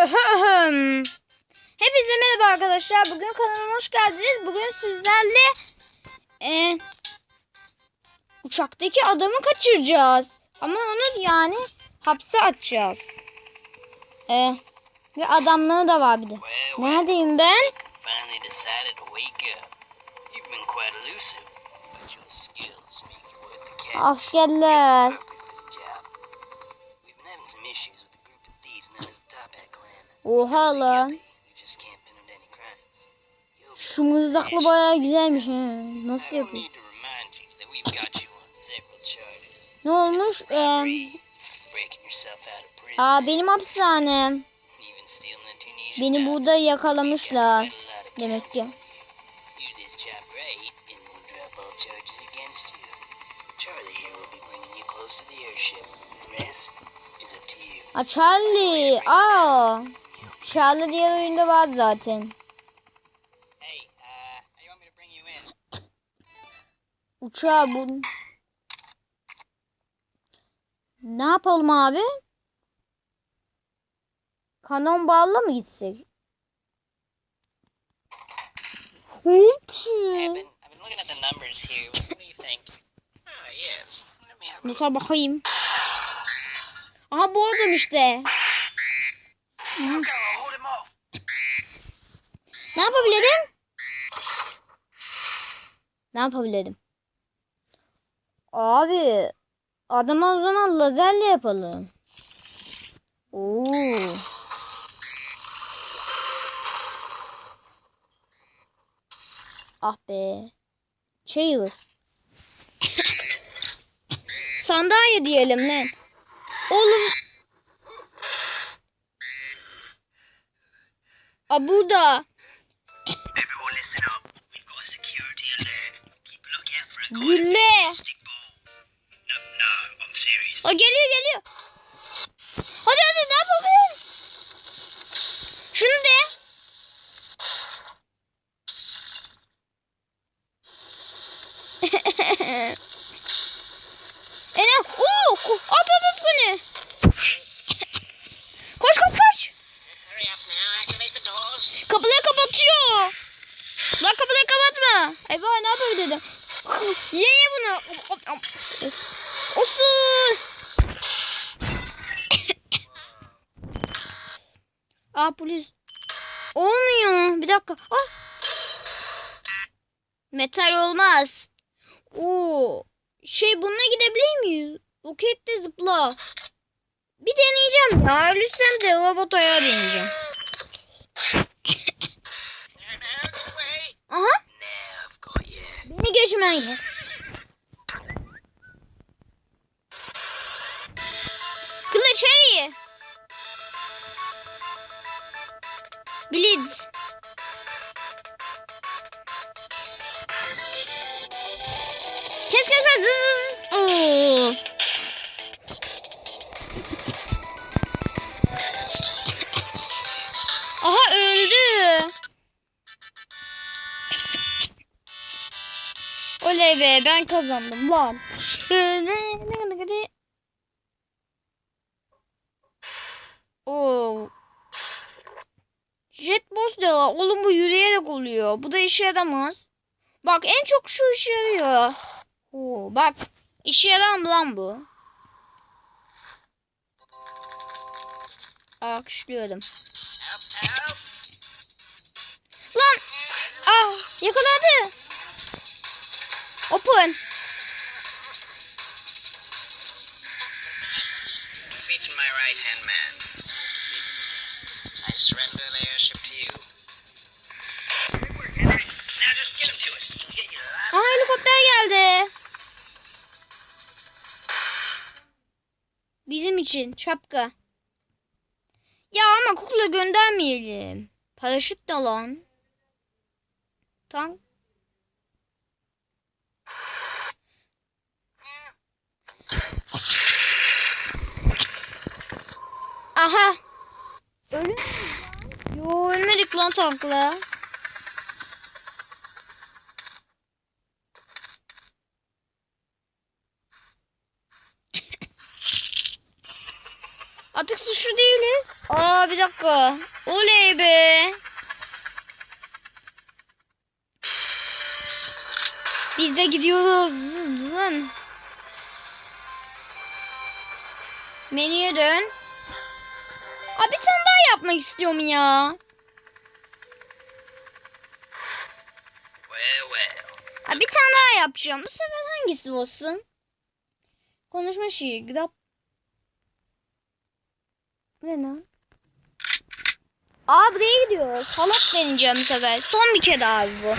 Ahem. Hepinize merhaba arkadaşlar. Bugün kanalıma hoş geldiniz. Bugün sizlerle e, uçaktaki adamı kaçıracağız. Ama onu yani hapse atacağız. E, ve adamlığı da var bir de. Neredeyim ben? Askerler. You'll be Şu mızraklı bayağı güzelmiş. He. Nasıl yapıyor? Ne olmuş? E, prison, aa benim hapishanem. Beni burada yakalamışlar. Demek ki. Charlie. Aa Charlie. Diğer oyunda var zaten. Hey, uh? Uçağı bu. Ne yapalım abi? Kanon bağlı mı gitsek? Hey. Nota bakayım. Aha bu adam işte. Hı. Ne yapabilirim? Ne yapabilirim? Abi adama o zaman lazerle yapalım. Oo. Ah be. Çayır. Sandalye diyelim lan. Oğlum. Aa burada. Gülle. O geliyor geliyor. Hadi hadi ne yapabilirim? Şunu de. Aa polis. Olmuyor. Bir dakika. Ah. Metal olmaz. Oo. Şey bununla gidebilir miyiz? Rokette zıpla. Bir deneyeceğim. Ya ölürsem de robot ayağı deneyeceğim. Aha. Beni. Kılıç Kes kes. Zız. Oo. Aha öldü. Oley be ben kazandım lan. Oo. Jet boss diyorlar. Oğlum bu yürüyerek oluyor. Bu da işe yaramaz. Bak en çok şu işe yarıyor. Oo, bak işe mı lan bu? Alkışlıyorum. Lan! Ah! Yakaladı. Open. Feature my right Bizim için şapka. Ya ama kukla göndermeyelim. Paraşüt de lan. Tank. Aha. Ölür müyüz lan? Yo ölmedik lan tankla. Dakika. Oley be. Biz de gidiyoruz. Dın. Menüye dön. Aa bir tane daha yapmak istiyorum ya. Aa bir tane daha yapacağım. Bu sefer hangisi olsun? Konuşma şeyi. Gıdap. Ne lan? Aa buraya gidiyoruz. Halat deneyeceğim bu sefer. Son bir kere abi bu.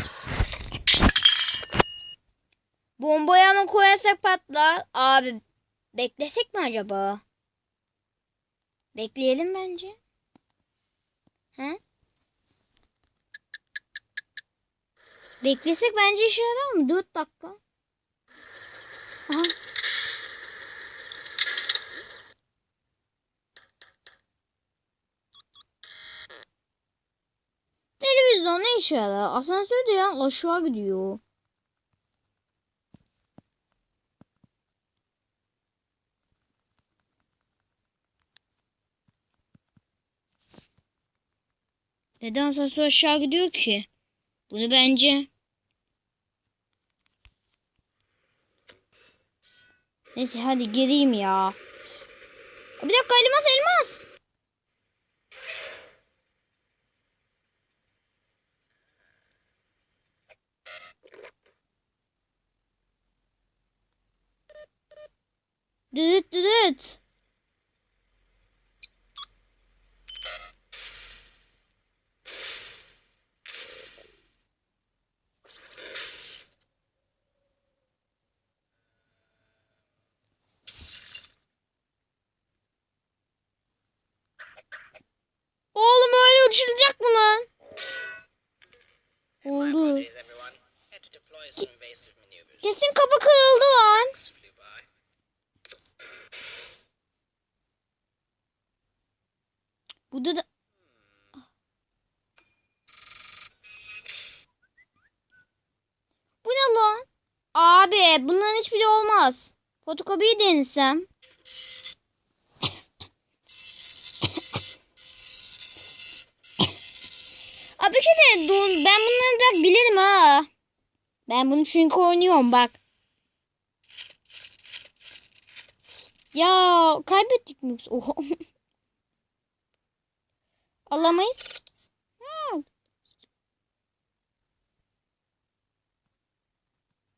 Bombayı ama koyarsak patlar. Abi beklesek mi acaba? Bekleyelim bence. He? Beklesek bence işe yarar mı? 4 dakika. Aha. Yarar? Asansör de ya aşağı gidiyor. Neden asansör aşağı gidiyor ki? Bunu bence Neyse hadi geleyim ya. Bir dakika elmas elmas. Uçulacak mı lan? Oldu. Kesin kapı kırıldı lan. Burada da... Bu ne lan? Abi bunların hiçbiri olmaz. Fotokopiyi denesem. Abi kere dur, ben bunları bak bilirim ha. Ben bunu çünkü oynuyorum bak. Ya kaybettik mi? Oha. Alamayız.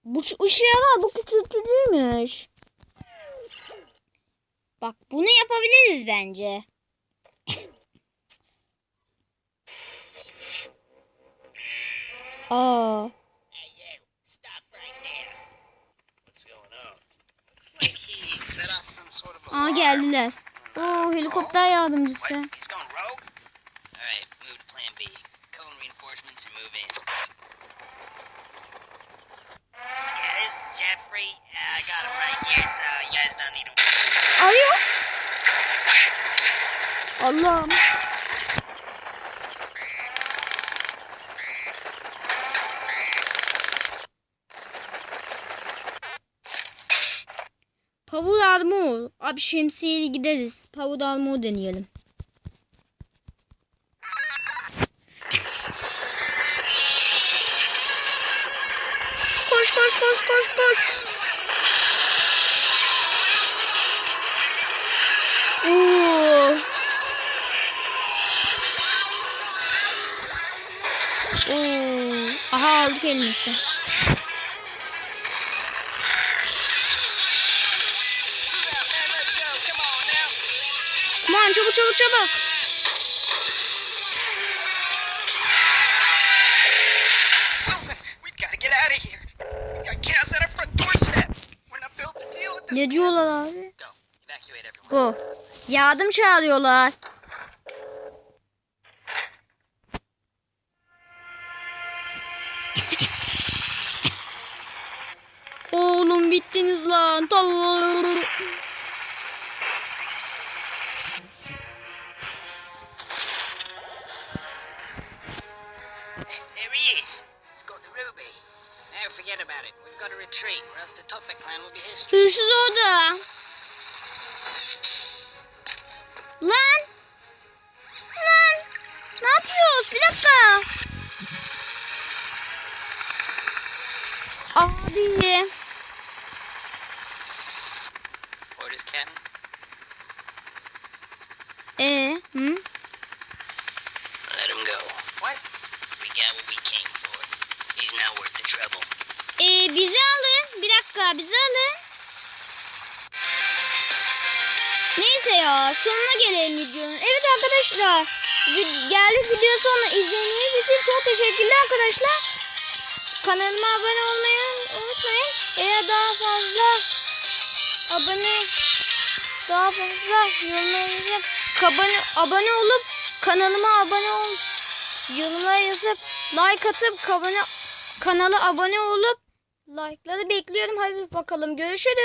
Bu ışığa bu küçültücüymüş. Bak bunu yapabiliriz bence. Of Aa alarm. geldiler. Oo helikopter yardımcısı. What? He's Pavul armor. Abi şemsiyeli gideriz. Pavul armor deneyelim. Koş koş koş koş koş. Oo. Oo. Aha aldık elması. To deal with this. Ne diyorlar abi? Go. Yardım çağırıyorlar. Oğlum bittiniz lan. Tamam. Hırsız orada. Lan. Lan. Ne yapıyoruz? Bir dakika. Abi. Neyse ya sonuna gelelim videonun. Evet arkadaşlar. Geldik video sonuna. İzlediğiniz için çok teşekkürler arkadaşlar. Kanalıma abone olmayı unutmayın. Eğer daha fazla abone daha fazla yorumlarınızı abone, abone olup kanalıma abone ol yorumlara yazıp like atıp kabone, kanala abone olup like'ları bekliyorum. Hadi bakalım görüşürüz.